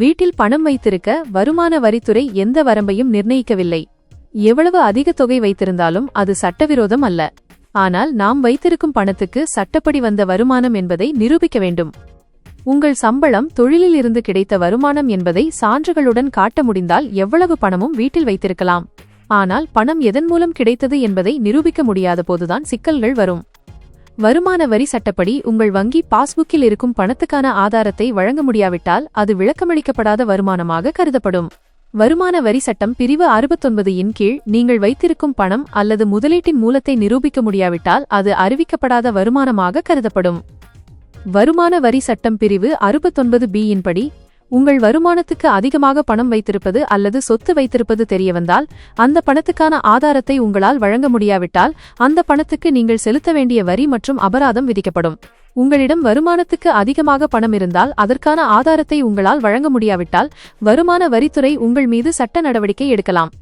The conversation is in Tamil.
வீட்டில் பணம் வைத்திருக்க வருமான வரித்துறை எந்த வரம்பையும் நிர்ணயிக்கவில்லை. எவ்வளவு அதிக தொகை வைத்திருந்தாலும் அது சட்டவிரோதம் அல்ல. ஆனால் நாம் வைத்திருக்கும் பணத்துக்கு சட்டப்படி வந்த வருமானம் என்பதை நிரூபிக்க வேண்டும். உங்கள் சம்பளம் தொழிலில் இருந்து கிடைத்த வருமானம் என்பதை சான்றுகளுடன் காட்ட முடிந்தால் எவ்வளவு பணமும் வீட்டில் வைத்திருக்கலாம். ஆனால் பணம் எதன் மூலம் கிடைத்தது என்பதை நிரூபிக்க முடியாத போதுதான் சிக்கல்கள் வரும். வருமான வரி சட்டப்படி உங்கள் வங்கி பாஸ்புக்கில் இருக்கும் பணத்துக்கான ஆதாரத்தை வழங்க முடியாவிட்டால் அது விளக்கமளிக்கப்படாத வருமானமாக கருதப்படும். வருமான வரி சட்டம் பிரிவு அறுபத்தொன்பது இன் கீழ் நீங்கள் வைத்திருக்கும் பணம் அல்லது முதலீட்டின் மூலத்தை நிரூபிக்க முடியாவிட்டால் அது அறிவிக்கப்படாத வருமானமாக கருதப்படும். வருமான வரி சட்டம் பிரிவு அறுபத்தொன்பது பி இன்படி உங்கள் வருமானத்துக்கு அதிகமாக பணம் வைத்திருப்பது அல்லது சொத்து வைத்திருப்பது தெரியவந்தால் அந்த பணத்துக்கான ஆதாரத்தை உங்களால் வழங்க முடியாவிட்டால் அந்த பணத்துக்கு நீங்கள் செலுத்த வேண்டிய வரி மற்றும் அபராதம் விதிக்கப்படும். உங்களிடம் வருமானத்துக்கு அதிகமாக பணம் இருந்தால் அதற்கான ஆதாரத்தை உங்களால் வழங்க முடியாவிட்டால் வருமான வரித்துறை உங்கள் மீது சட்ட நடவடிக்கை எடுக்கலாம்.